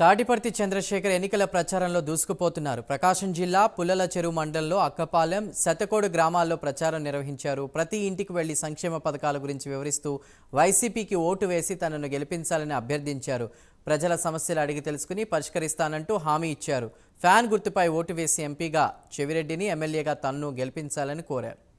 తాటిపర్తి చంద్రశేఖర్ ఎన్నికల ప్రచారంలో దూసుకుపోతున్నారు. ప్రకాశం జిల్లా పుల్లల చెరువు మండలంలో అక్కపాలెం శతకోడు గ్రామాల్లో ప్రచారం నిర్వహించారు. ప్రతి ఇంటికి వెళ్ళి సంక్షేమ పథకాల గురించి వివరిస్తూ వైసీపీకి ఓటు వేసి తనను గెలిపించాలని అభ్యర్థించారు. ప్రజల సమస్యలు అడిగి తెలుసుకుని పరిష్కరిస్తానంటూ హామీ ఇచ్చారు. ఫ్యాన్ గుర్తుపై ఓటు వేసి ఎంపీగా చెవిరెడ్డిని ఎమ్మెల్యేగా తన్ను గెలిపించాలని కోరారు.